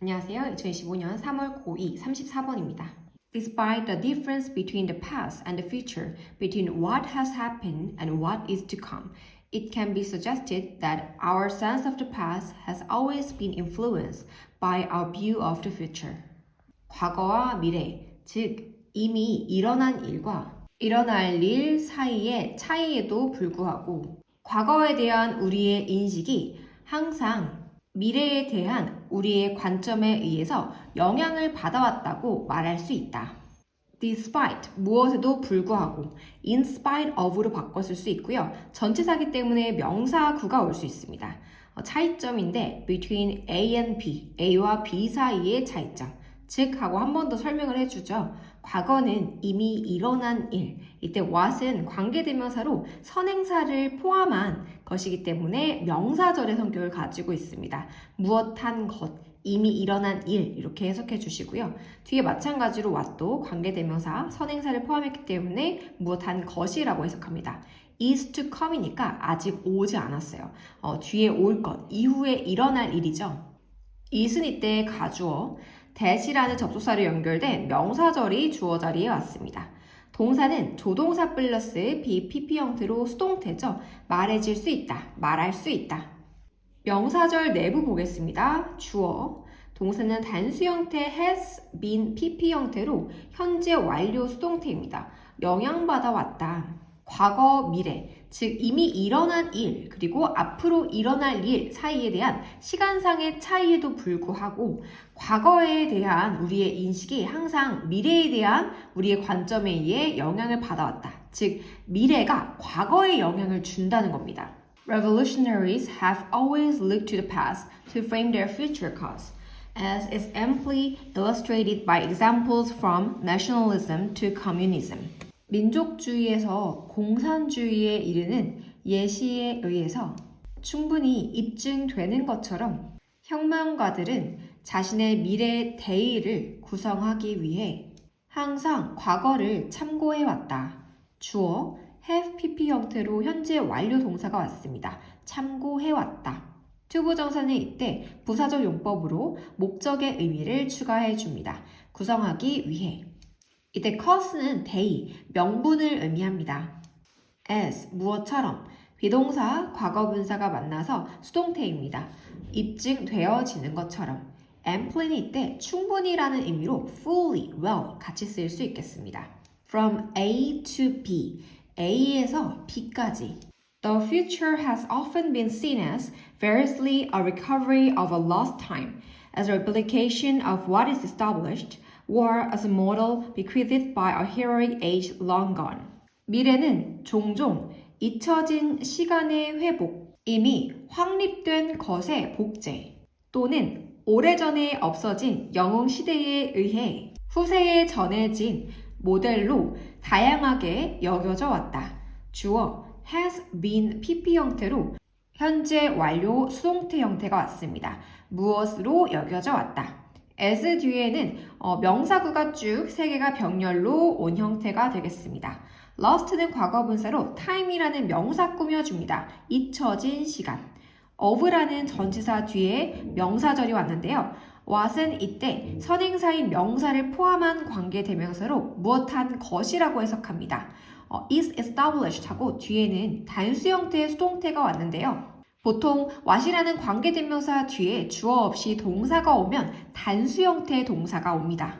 안녕하세요. 2025년 3월 고2 34번입니다. Despite the difference between the past and the future, between what has happened and what is to come, it can be suggested that our sense of the past has always been influenced by our view of the future. 과거와 미래, 즉 이미 일어난 일과 일어날 일 사이의 차이에도 불구하고 과거에 대한 우리의 인식이 항상 미래에 대한 우리의 관점에 의해서 영향을 받아왔다고 말할 수 있다. despite 무엇에도 불구하고 in spite of로 바꿨을 수 있고요. 전치사기 때문에 명사구가 올 수 있습니다. 어, 차이점인데 between A and B, A와 B 사이의 차이점. 즉 하고 한 번 더 설명을 해주죠. 과거는 이미 일어난 일. 이때 what은 관계대명사로 선행사를 포함한 것이기 때문에 명사절의 성격을 가지고 있습니다. 무엇한 것, 이미 일어난 일 이렇게 해석해 주시고요. 뒤에 마찬가지로 what도 관계대명사, 선행사를 포함했기 때문에 무엇한 것이라고 해석합니다. is to come이니까 아직 오지 않았어요. 어, 뒤에 올 것, 이후에 일어날 일이죠. is은 이때 가주어, that이라는 접속사로 연결된 명사절이 주어 자리에 왔습니다. 동사는 조동사 플러스 BPP 형태로 수동태죠. 말해질 수 있다, 말할 수 있다. 명사절 내부 보겠습니다. 주어. 동사는 단수 형태 has, been, PP 형태로 현재 완료 수동태입니다. 영향받아 왔다. 과거, 미래, 즉 이미 일어난 일, 그리고 앞으로 일어날 일 사이에 대한 시간상의 차이에도 불구하고 과거에 대한 우리의 인식이 항상 미래에 대한 우리의 관점에 의해 영향을 받아왔다. 즉, 미래가 과거에 영향을 준다는 겁니다. Revolutionaries have always looked to the past to frame their future cause, as is amply illustrated by examples from nationalism to communism. 민족주의에서 공산주의에 이르는 예시에 의해서 충분히 입증되는 것처럼 혁명가들은 자신의 미래의 대의를 구성하기 위해 항상 과거를 참고해왔다. 주어 have pp 형태로 현재 완료 동사가 왔습니다. 참고해왔다. 투부정사는 이때 부사적 용법으로 목적의 의미를 추가해 줍니다. 구성하기 위해. 이때 cause는 대의, 명분을 의미합니다. as, 무엇처럼, 비동사, 과거분사가 만나서 수동태입니다. 입증되어지는 것처럼. amply는 이때 충분히라는 의미로 fully, well 같이 쓰일 수 있겠습니다. From A to B, A에서 B까지. The future has often been seen as variously a recovery of a lost time, as a replication of what is established, or as a model bequeathed by a heroic age long gone. 미래는 종종 잊혀진 시간의 회복, 이미 확립된 것의 복제, 또는 오래전에 없어진 영웅 시대에 의해 후세에 전해진 모델로 다양하게 여겨져 왔다. 주어 has been pp 형태로 현재 완료 수동태 형태가 왔습니다. 무엇으로 여겨져 왔다. As 뒤에는 어, 명사구가 쭉 세 개가 병렬로 온 형태가 되겠습니다. lost는 과거 분사로 time이라는 명사 꾸며줍니다. 잊혀진 시간. of라는 전치사 뒤에 명사절이 왔는데요. what은 이때 선행사인 명사를 포함한 관계대명사로 무엇한 것이라고 해석합니다. 어, is established 하고 뒤에는 단수 형태의 수동태가 왔는데요. 보통 what이라는 관계대명사 뒤에 주어 없이 동사가 오면 단수 형태의 동사가 옵니다.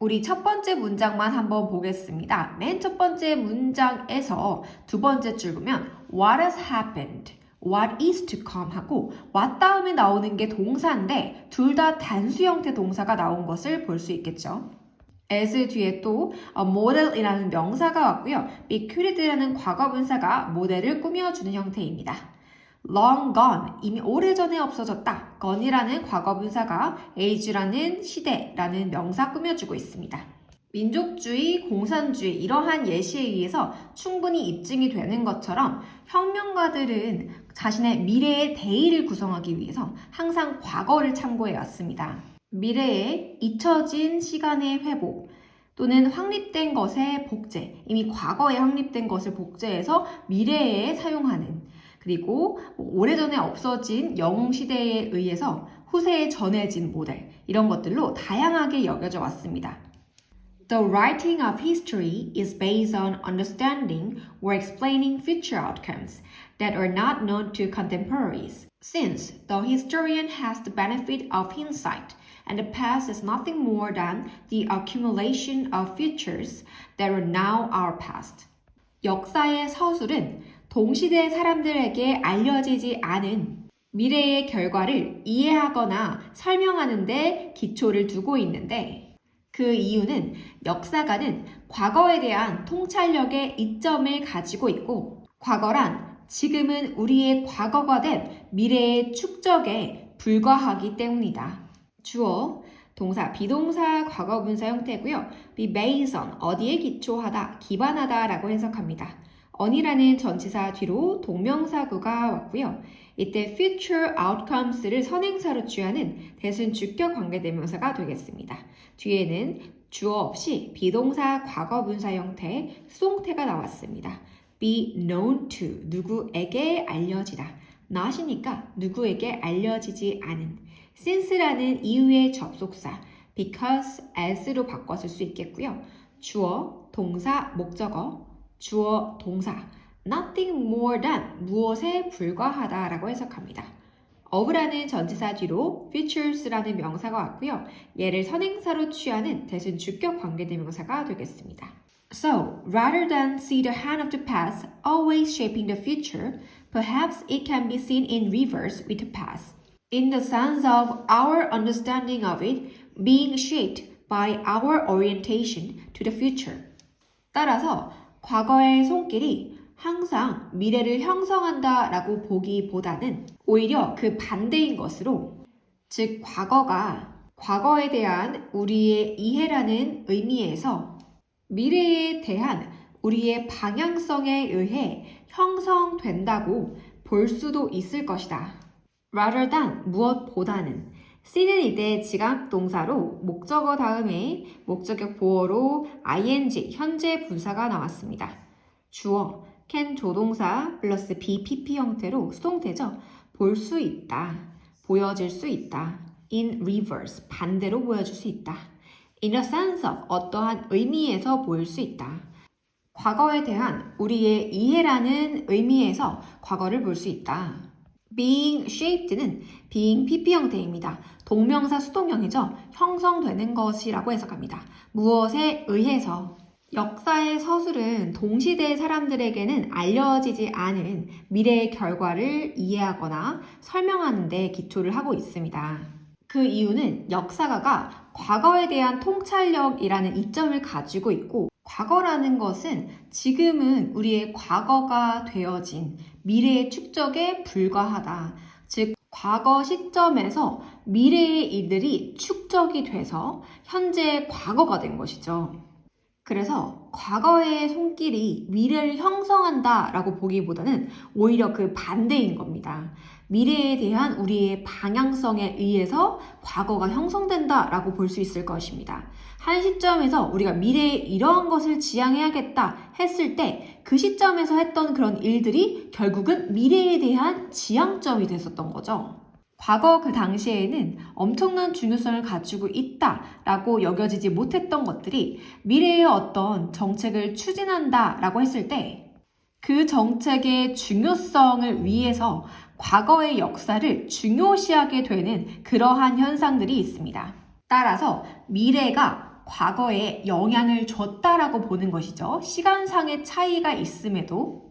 우리 첫 번째 문장만 한번 보겠습니다. 맨 첫 번째 문장에서 두 번째 줄 보면 What has happened? What is to come? 하고 what 다음에 나오는 게 동사인데 둘 다 단수 형태 동사가 나온 것을 볼 수 있겠죠. as 뒤에 또 model이라는 명사가 왔고요. bequeathed라는 과거분사가 모델을 꾸며주는 형태입니다. Long gone, 이미 오래전에 없어졌다. gone이라는 과거 분사가 age라는 시대라는 명사 꾸며주고 있습니다. 민족주의, 공산주의 이러한 예시에 의해서 충분히 입증이 되는 것처럼 혁명가들은 자신의 미래의 대의를 구성하기 위해서 항상 과거를 참고해 왔습니다. 미래에 잊혀진 시간의 회복 또는 확립된 것의 복제, 이미 과거에 확립된 것을 복제해서 미래에 사용하는 그리고 오래전에 없어진 영웅 시대에 의해서 후세에 전해진 모델, 이런 것들로 다양하게 여겨져 왔습니다. The writing of history is based on understanding or explaining future outcomes that are not known to contemporaries. Since the historian has the benefit of hindsight, and the past is nothing more than the accumulation of futures that are now our past. 역사의 서술은 동시대 사람들에게 알려지지 않은 미래의 결과를 이해하거나 설명하는 데 기초를 두고 있는데 그 이유는 역사가는 과거에 대한 통찰력의 이점을 가지고 있고 과거란 지금은 우리의 과거가 된 미래의 축적에 불과하기 때문이다. 주어, 동사, 비동사, 과거 분사 형태고요. be based on, 어디에 기초하다, 기반하다 라고 해석합니다. On이라는 전치사 뒤로 동명사구가 왔고요. 이때 future outcomes를 선행사로 취하는 대순 주격 관계대명사가 되겠습니다. 뒤에는 주어 없이 비동사 과거 분사 형태 수동태가 나왔습니다. be known to 누구에게 알려지다. not이니까 누구에게 알려지지 않은 since라는 이유의 접속사 because as로 바꿨을 수 있겠고요. 주어, 동사, 목적어, 주어, 동사 nothing more than 무엇에 불과하다 라고 해석합니다. of라는 전치사 뒤로 features라는 명사가 왔고요. 얘를 선행사로 취하는 대신 주격 관계대명사가 되겠습니다. So, rather than see the hand of the past always shaping the future, perhaps it can be seen in reverse with the past, in the sense of our understanding of it being shaped by our orientation to the future. 따라서 과거의 손길이 항상 미래를 형성한다 라고 보기보다는 오히려 그 반대인 것으로 즉 과거가 과거에 대한 우리의 이해라는 의미에서 미래에 대한 우리의 방향성에 의해 형성된다고 볼 수도 있을 것이다. rather than 무엇보다는 C는 이때 지각 동사로 목적어 다음에 목적격 보어로 ing 현재 분사가 나왔습니다. 주어 can 조동사 플러스 BPP 형태로 수동태죠. 볼 수 있다. 보여질 수 있다. in reverse 반대로 보여줄 수 있다. in a sense of 어떠한 의미에서 보일 수 있다. 과거에 대한 우리의 이해라는 의미에서 과거를 볼 수 있다. Being shaped는 being PP 형태입니다. 동명사 수동형이죠. 형성되는 것이라고 해석합니다. 무엇에 의해서 역사의 서술은 동시대 사람들에게는 알려지지 않은 미래의 결과를 이해하거나 설명하는 데 기초를 하고 있습니다. 그 이유는 역사가가 과거에 대한 통찰력이라는 이점을 가지고 있고 과거라는 것은 지금은 우리의 과거가 되어진 미래의 축적에 불과하다. 즉, 과거 시점에서 미래의 일들이 축적이 돼서 현재의 과거가 된 것이죠. 그래서 과거의 손길이 미래를 형성한다 라고 보기보다는 오히려 그 반대인 겁니다. 미래에 대한 우리의 방향성에 의해서 과거가 형성된다 라고 볼 수 있을 것입니다. 한 시점에서 우리가 미래에 이러한 것을 지향해야겠다 했을 때 그 시점에서 했던 그런 일들이 결국은 미래에 대한 지향점이 됐었던 거죠. 과거 그 당시에는 엄청난 중요성을 가지고 있다라고 여겨지지 못했던 것들이 미래의 어떤 정책을 추진한다라고 했을 때 그 정책의 중요성을 위해서 과거의 역사를 중요시하게 되는 그러한 현상들이 있습니다. 따라서 미래가 과거에 영향을 줬다라고 보는 것이죠. 시간상의 차이가 있음에도